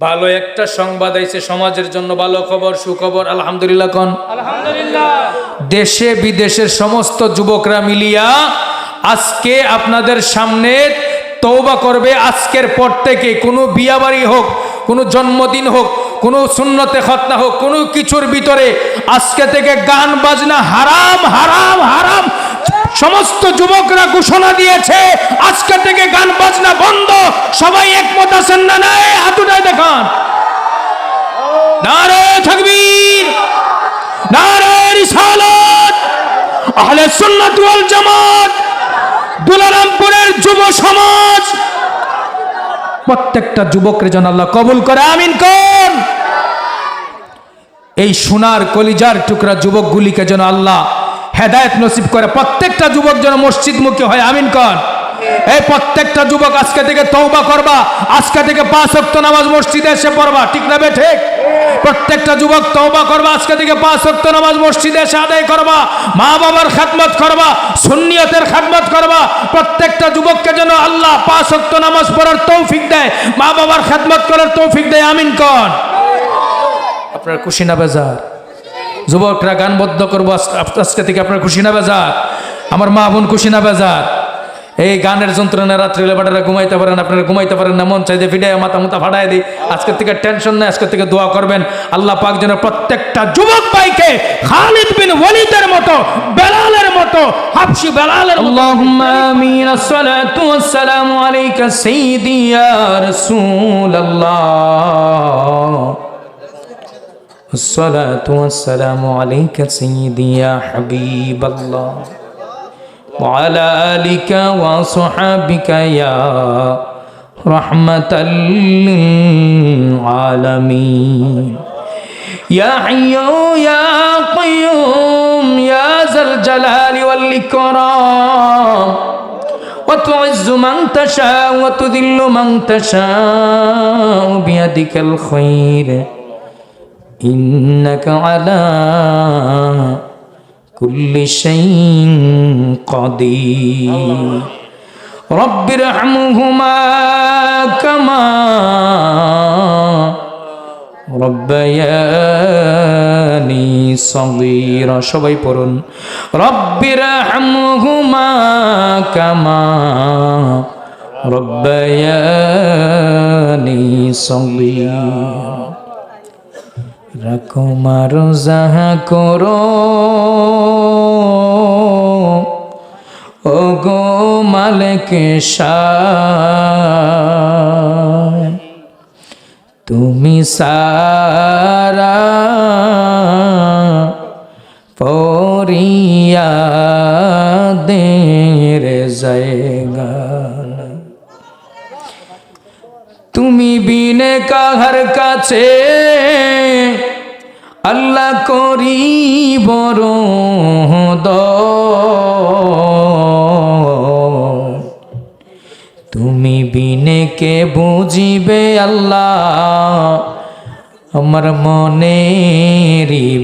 ভালো একটা সংবাদ আইছে সমাজের জন্য ভালো খবর সুখবর আলহামদুলিল্লাহ কন। আলহামদুলিল্লাহ। দেশে বিদেশের সমস্ত যুবকরা মিলিয়া আজকে আপনাদের সামনে তৌবা করবে আজকের পর থেকে। কোনো বিয়াবাড়ি হোক কোনো জন্মদিন হোক কোনো সুন্নতে খতনা হোক কোনো কিছুর ভিতরে আজকে থেকে গান বাজনা হারাম হারাম হারাম সমস্ত যুবকরা ঘোষণা দিয়েছে, আজকে থেকে গান বাজনা বন্ধ, সবাই একমত আছেন না? নাই হাতুটাই দেখান। নারে থাকবীর, নারে রিসালাত, আহলে সুন্নাত ওয়াল জামাত, দুলারামপুরের যুব সমাজ। প্রত্যেকটা যুবকের জন্য আল্লাহ কবুল করে, আমিন কোন এই সোনার কলিজার টুকরা যুবকগুলিকে যেন আল্লাহ হেদায়েত নসিব করে। প্রত্যেকটা যুবক যেন মসজিদমুখী হয়। আমিন কন এই প্রত্যেকটা যুবক আজকে থেকে তৌবা করবা। আজকে থেকে পাঁচ ওয়াক্ত নামাজ মসজিদে এসে পড়বা। ঠিক না ঠিক? প্রত্যেকটা যুবক তৌবা করবা। আজকে থেকে পাঁচ ওয়াক্ত নামাজ মসজিদে এসে আদায় করবা। মা বাবার খাদমত করবা। সুন্নিয়তের খাদমত করবা। প্রত্যেকটা যুবককে যেন আল্লাহ পাঁচ ওয়াক্ত নামাজ পড়ার তৌফিক দেয়। মা বাবার খাদমত করার তৌফিক দেয়। আমিন কন আপনার খুশি বেজার? যুবকরা গান বদ্ধ করব, আজ- আজকে থেকে আপনার খুশি না বেজার আমার মা বোন খুশি না বেজার এই গানের যন্ত্রণা রাত্রিবেলা বাটারা ঘুমাইতে পারেন, আপনারা ঘুমাইতে পারেন না, মন চাইতে ফিডে মাথা মুতা ফাটাই দিই। আজকের থেকে টেনশন নেই আজকের থেকে দোয়া করবেন। আল্লাহ পাক যেন প্রত্যেকটা যুবক ভাইকে খালিদ বিন ওয়ালিদের মতো, বেলালের মতো, হাফসি বেলালের আল্লাহুম্মা আমিন, আসসালাতু ওয়াসসালামু আলাইকা সাইয়্যিদি ইয়া রাসূলুল্লাহ। الصلاة والسلام عليك سيدي يا حبيب الله. وعلى آلك وصحابك يا رحمة للعالمين. يا حي يا قيوم يا ذا الجلال والإكرام. وتعز من تشاء وتذل من تشاء بيدك الخير. إنك على كل شيء قدير رب ارحمهما كما ربياني صغيرا شوي برون رب ارحمهما كما ربياني صغيرا রকমার যাহা করো। ও গো মালিক তুমি সারা পরিয়া দের জায়গা তুমি বিনে কাহার কাছে আমার মনে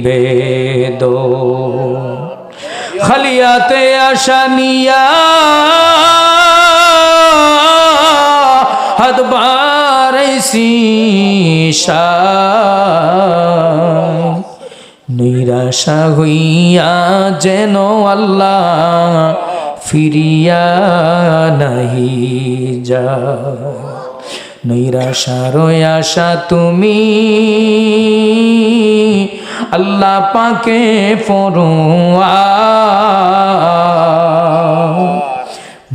বেদ। খালিয়াতে আশা নিয়া হাত বাড়াইছি নিরাশা হইয়া যেন আল্লাহ ফিরিয়া নাহি যা। নৈরাশার আশা তুমি। আল্লাহ পাকে ফরুয়া।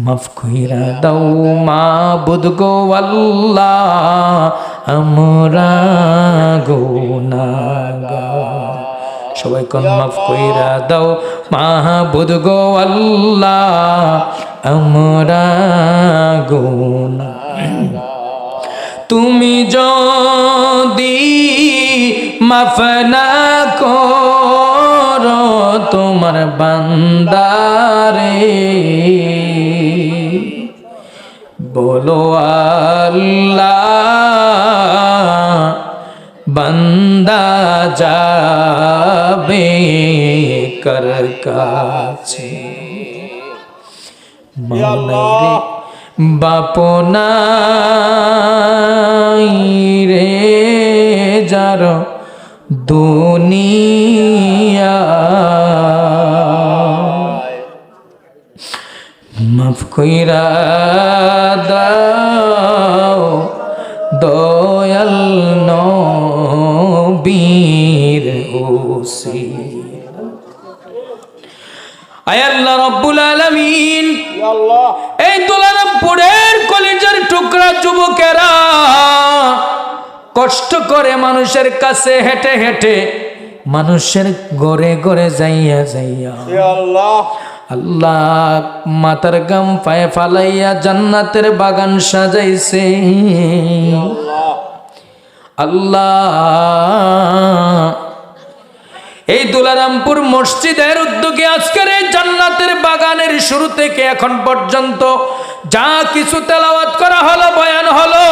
মাফ কইরা দাও মা বুধ গো আল্লাহ, আমরা গোনাগা সবাই কোন মাফ কইরা দাও মাহবুদ গো আল্লাহ, আমরা গোনা তুমি যদি মাফ না করো তোমার বান্দারে বলো আল্লাহ বান্দা যাবে কর কাছে? মাওলাই রে বাপ নাই রে যার দুনিয়া। মাফ কইরা দাও দয়াল করে মানুষের কাছে হেঁটে হেঁটে মানুষের গড়ে গড়ে যাইয়া যাইয়া। আল্লাহ। মাতার গাম পায়ে ফালাইয়া জান্নাতের বাগান সাজাইছে। আল্লাহ। এই দুলারামপুর মসজিদের উদ্যোগে আজকের এই জান্নাতের বাগানের শুরু থেকে এখন পর্যন্ত যা কিছু তেলাওয়াত করা হলো বয়ান হলো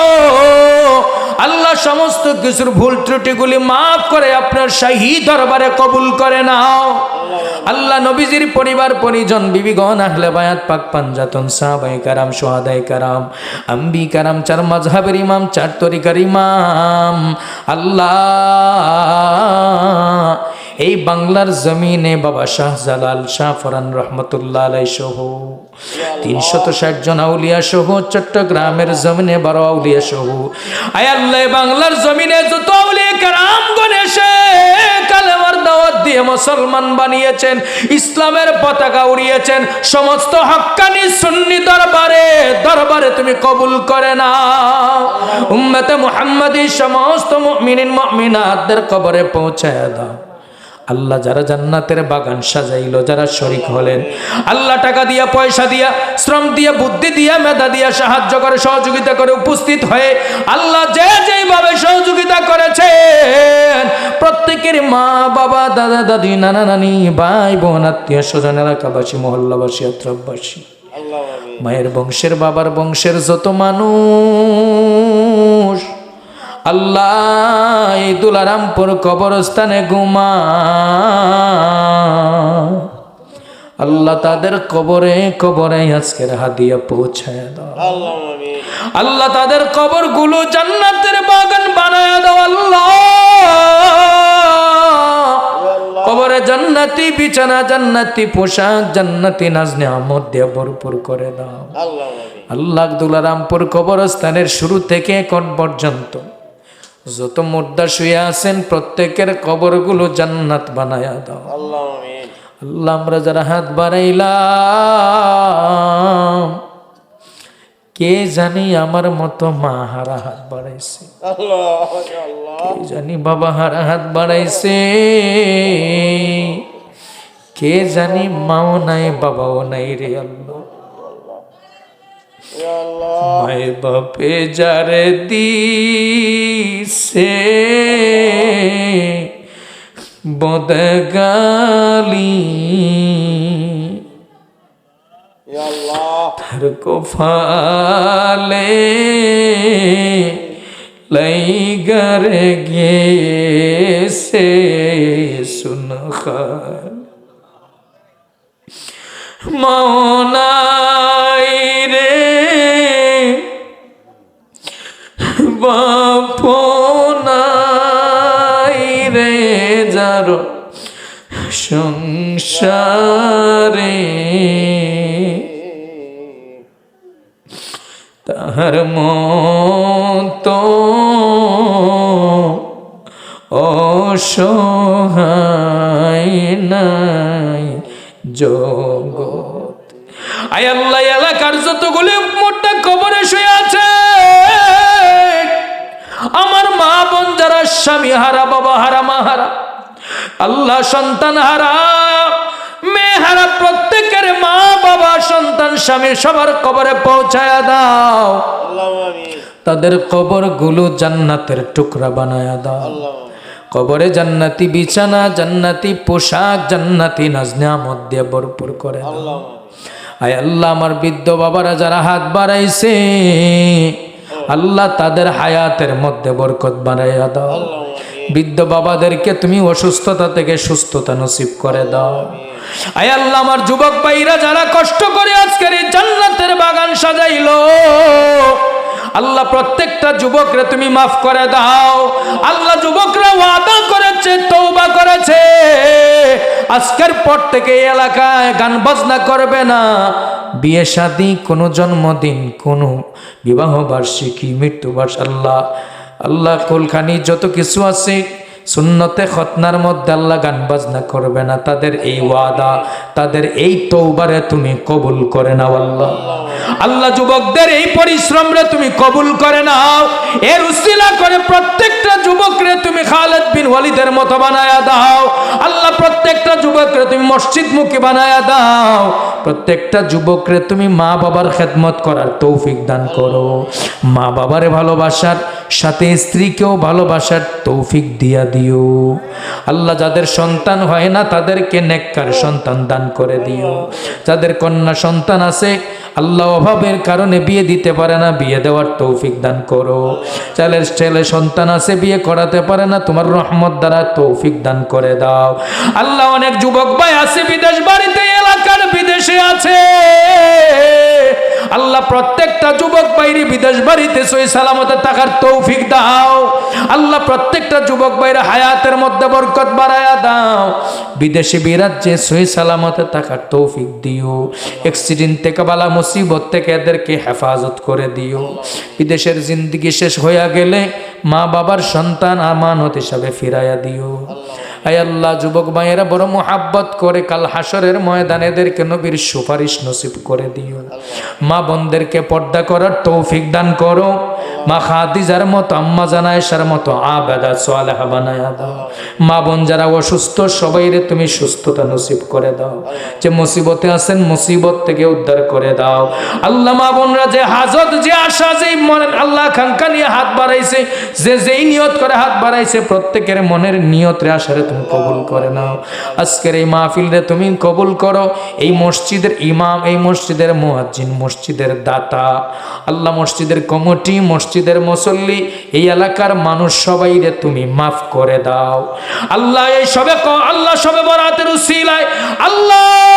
আল্লাহ সমস্ত কিছুর ভুল ত্রুটিগুলি মাফ করে আপনার শাহী দরবারে কবুল করে নাও। আল্লাহ নবীজির পরিবার, পরিজন, বিবিগণ, আহলে বায়াত, পাক পাঞ্জাতন সাহাবাই কারাম সোহাদাই কারাম, আম্বি কারাম, চার মাঝহাবের ইমাম, চার তরিকার ইমাম। আল্লাহ এই বাংলার জমিনে বাবা শাহ জালাল শাহ ফরান রহমতুল্লাহ আলাই সহ, তিনশত ষাট জন আউলিয়া সহ, চট্টগ্রামের জমিনে বারো আউলিয়া সহ। আয় আল্লাহ বাংলার জমিনে যত মুসলমান বানিয়েছেন, ইসলামের পতাকা উড়িয়েছেন, সমস্ত হক্কানি সুন্নি দরবারে দরবারে তুমি কবুল করে না উম্মতে মুহাম্মাদি সমস্ত মুমিনিন মুমিনাতদের কবরে পৌঁছায় দাও। আল্লাহ যারা জান্নাতের বাগান সাজাইল যারা শরিক হলেন আল্লাহ টাকা দিয়া পয়সা দিয়া শ্রম দিয়া বুদ্ধি দিয়া মেধা দিয়া সাহায্য করে সহযোগিতা করে উপস্থিত হয়ে আল্লাহ যে যেইভাবে সহযোগিতা করেছেন প্রত্যেকের মা বাবা দাদা দাদি নানা নানি ভাই বোন আত্মীয় স্বজন এলাকাবাসী মহল্লাবাসী আত্রাবাসী মায়ের বংশের বাবার বংশের যত মানুষ আল্লাহ এই দুলারামপুর কবরস্থানে ঘুমা আল্লাহ তাদের কবরে কবরে আজকের হাদিয়া পৌঁছায় দাও। আল্লাহ তাদের কবরগুলো জান্নাতের বাগান বানায় দাও আল্লাহ। কবরে জান্নাতি বিছানা জান্নাতি পোশাক জান্নাতি নাজনে আমদ দিয়ে ভরপুর করে দাও। আল্লাহ দুলারামপুর কবরস্থানের শুরু থেকে এখন পর্যন্ত যত মুর্দা শুয়ে আছেন প্রত্যেকের কবরগুলো জান্নাত বানায়া দাও। আল্লাহ আমরা যারা হাত বাড়াইলাম কে জানি আমার মতো মা হারা হাত বাড়াইছে? কে জানি বাবা হারা হাত বাড়াইছে? কে জানি মাও নাই বাবাও নাই রে আল্লাহ। মায় বাপে যারে দিছে বদগালি। তার কোফালে লাইগারে গেছে সুনখাল সংসারে তাহার মতো অসহায় নাই জগৎ। আয় আল্লাহ এলাকার যতগুলি মোটা কবরে শুয়ে আছে, আমার মা বোন যারা স্বামী হারা, বাবা হারা, মা হারা, আল্লাহ সন্তান হারা মেয়ে হারা প্রত্যেকের মা বাবা সন্তান স্বামী সবার কবরে পৌঁছায়া দাও। তাদের কবরগুলো জান্নাতের টুকরা বানায়া দাও। কবরে জান্নাতি বিছানা জান্নাতি পোশাক জান্নাতি নাজনা মধ্যে ভরপুর করে আয় আল্লাহ আমার বৃদ্ধ বাবারা যারা হাত বাড়াইছে আল্লাহ তাদের হায়াতের মধ্যে বরকত বাড়াইয়া দাও। বৃদ্ধ বাবাদেরকে তুমি অসুস্থতা থেকে সুস্থতা নসিব করে দাও। আয় আল্লাহ, আমার যুবক ভাইরা যারা কষ্ট করে আজকের এই জান্নাতের বাগান সাজাইলো, আল্লাহ প্রত্যেকটা যুবকরে তুমি মাফ করে দাও। আল্লাহ যুবকরা ওয়াদা করেছে তৌবা করেছে। আজকের পর থেকে এই এলাকায় গান বাজনা করবে না। বিয়ে শাদী, কোনো জন্মদিন, কোনো বিবাহ বার্ষিকী, মৃত্যুবার্ষ, আল্লাহ আল্লাহ কুলখানি যত কিছু আছে সুন্নতে খতনার মধ্যে আল্লাহ গান বাজনা করবে না। তাদের এই ওয়াদা, তাদের এই তৌবারে তুমি কবুল করে নাও আল্লাহ। আল্লাহ যুবকদের এই পরিশ্রমরে তুমি কবুল করে নাও। এর উসিলা করে প্রত্যেকটা যুবকরে তুমি খালেদ বিন ওয়ালিদের মতো বানায়া দাও। আল্লাহ প্রত্যেকটা যুবকরে তুমি মসজিদ মুখী বানায়া দাও। প্রত্যেকটা যুবকরে তুমি মা বাবার খেদমত করার তৌফিক দান করো। মা বাবারে ভালোবাসার, সাথে স্ত্রীকেও ভালোবাসার তৌফিক দিয়া দিও। আল্লাহ যাদের সন্তান হয় না, তাদেরকে নেককার সন্তান দান করে দিও। যাদের কন্যা সন্তান আছে, আল্লাহ অভাবের কারণে বিয়ে দিতে পারে না, বিয়ে দেওয়ার তৌফিক দান করো। ছেলের ছেলে সন্তান আছে, বিয়ে করাতে পারে না, তোমার রহমত দ্বারা তৌফিক দান করে দাও। আল্লাহ অনেক যুবক ভাই আছে, বিদেশ বাড়িতে, এলাকার বিদেশে আছে। আল্লাহ প্রত্যেকটা যুবক বাইরে বিদেশ বাড়িতে সই সালামতে থাকার তৌফিক দাও। আল্লাহ প্রত্যেকটা যুবক বাইরে হায়াতের মধ্যে বরকত বাড়ায়া দাও। বিদেশে বিরাজ্যে সই সালামতে থাকার তৌফিক দিও। অ্যাক্সিডেন্ট থেকে বালা মুসিবত থেকে এদেরকে হেফাজত করে দিও। বিদেশের জিন্দগি শেষ হইয়া গেলে মা বাবার সন্তান আমানত হিসাবে ফিরাইয়া দিও। আল্লাহ, যুবক ভাইয়েরা, বড় মোহাব্বত করে কাল হাসরের ময়দানে এদেরকে নবীর সুপারিশ নসিব করে দিও মা বোনদেরকে পর্দা করার তৌফিক দান করো। মা খাদিজার মতো, আম্মা জানায়সার মতো, আবেদা সোয়ালেহা বানায়া দাও। মা বোন যারা অসুস্থ, সবাইরে তুমি সুস্থতা নসিব করে দাও। যে মুসিবতে আছেন, মুসিবত থেকে উদ্ধার করে দাও। আল্লাহ মা বোনরা যে হাজত, যে আশা, যে মনের আল্লাহ খাঙ্কা নিয়ে হাত বাড়াইছে, যে যেই নিয়ত করে হাত বাড়াইছে, প্রত্যেকের মনের নিয়তরে আশারে তুমি কবুল করে নাও। আজকের এই মাহফিলরে তুমি কবুল করো। এই মসজিদের ইমাম, এই মসজিদের মুয়াজ্জিন, মসজিদের দাতা। আল্লাহ মসজিদের কমিটি মসজিদের মুসল্লি, এই এলাকার মানুষ সবাই রে তুমি মাফ করে দাও। আল্লাহ এই সবে ক- আল্লাহ সবে বরাতের উসিলায়, আল্লাহ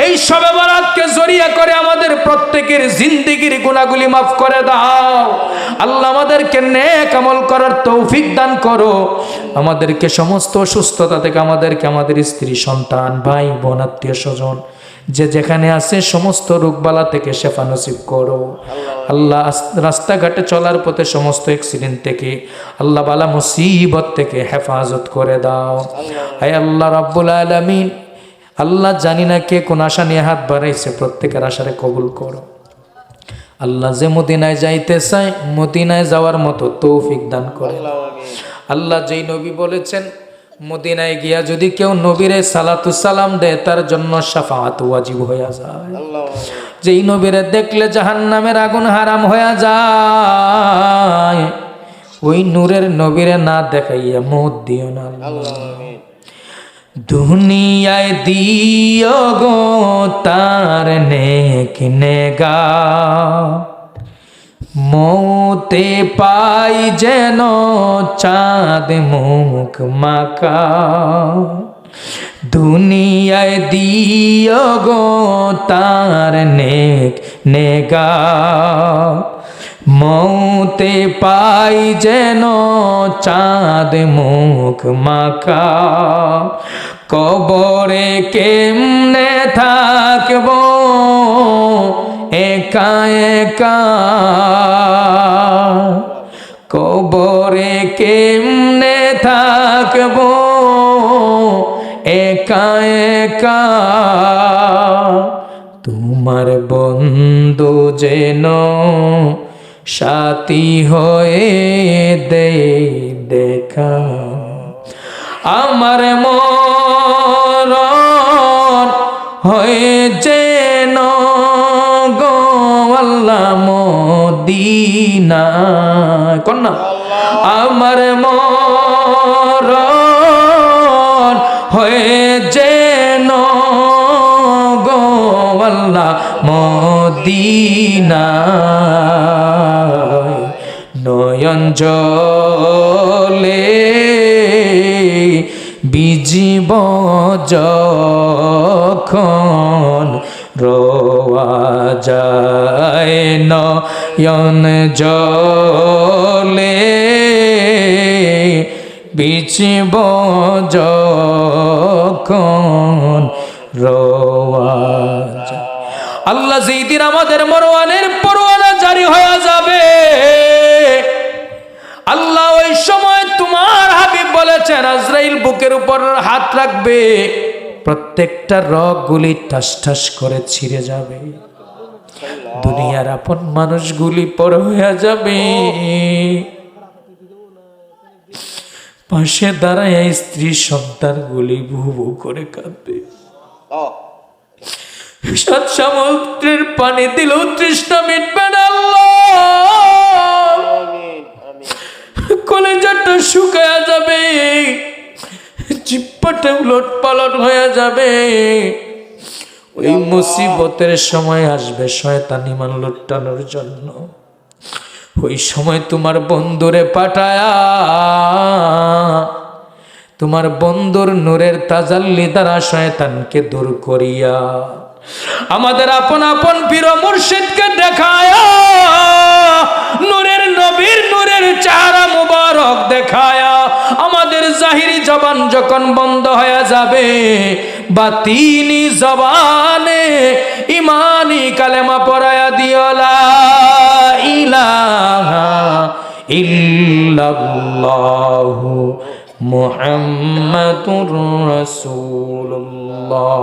এই সবে বরাতকে জড়িয়ে করে আমাদের প্রত্যেকের জিন্দিগির গুণাগুলি মাফ করে দাও। আল্লাহ আমাদেরকে নেক আমল করার তৌফিক দান করো। আমাদেরকে সমস্ত অসুস্থতা থেকে আমাদেরকে আমাদের স্ত্রী, সন্তান, ভাই, বোন, আত্মীয় স্বজন যে যেখানে আছে সমস্ত রোগবালা থেকে শেফা নসিব করো। আল্লাহ রাস্তাঘাটে চলার পথে সমস্ত অ্যাক্সিডেন্ট থেকে আল্লাহ বালা মুসিবত থেকে হেফাজত করে দাও। আয় আল্লাহ রাব্বুল আলামিন আল্লাহ জানি না কে কোন আশা নিয়ে হাত বাড়াইছে প্রত্যেকের আশারে কবুল করো। আল্লাহ যে মদিনায় যাইতে চায় মদিনায় যাওয়ার মতো তৌফিক দান করে। আল্লাহ যেই নবী বলেছেন মদিনায় গিয়া যদি কেউ নবীরে সালাতু সালাম দেয় তার জন্য সাফাত ওয়াজিব হইয়া যায়। যেই নবীরে দেখলে জাহান্নামের আগুন হারাম হইয়া যায় ওই নূরের নবীরে না দেখাইয়া মত দিও না। দুনিয়ায় দিও গো তার নেক নেগা। মৌতে পাই যেন চাঁদ মুখ মাকা দুনিয়ায় দিও গো তার নেক নেগা। মৌতে পাই যেন চাঁদ মুখ মাকা কবরে কেমনে থাকব? একা একা। কবরে কেমনে থাকব? একা একা। তোমার বন্ধু যেন সাথী হয়ে দে, দেখা। আমার মরণ হয়ে মদিনা কন্যা। আমার মরণ হয়ে যেন গো আল্লাহ মদিনা নয়ন জলে বিজীব যখন রোয়া যায় নয়ন জলে বিচিব যখন রোয়া আল্লাহ যেই দিন আমাদের মরওয়ানের পরোয়ানা জারি হয়ে যাবে, আল্লাহ ওই সময় তোমার হাবিব বলেছেন, আজরাইল বুকের উপর হাত রাখবে। প্রত্যেকটা রগগুলি ঠাস ঠাস করে ছিঁড়ে যাবে। দুনিয়ার আপন মানুষগুলি পর হয়ে যাবে। পাশে দাঁড়ায় স্ত্রী সন্তানগুলি ভু ভু করে কাঁদবে। সাত সমুদ্রের পানি দিলেও তৃষ্ণা মিটবে না কলেজাটা শুকায়া যাবে। জিব্বাটা উলট পালট হয়ে যাবে। ওই মুসিবতের সময় আসবে শয়তান ইমান লুটানোর জন্য। ওই সময় তোমার বন্ধুরে পাঠায়া তোমার বন্ধুর নূরের তাজাল্লি দ্বারা শয়তানকে দূর করিয়া আমাদের আপন আপন পীর মুর্শিদকে জবান যখন বন্ধ হয়ে যাবে, বা তিনি জবানে ইমানি কালেমা পড়ায়া দিওলা ইলাহা ইল্লাল্লাহু মুহাম্মাদুর রাসূলুল্লাহ।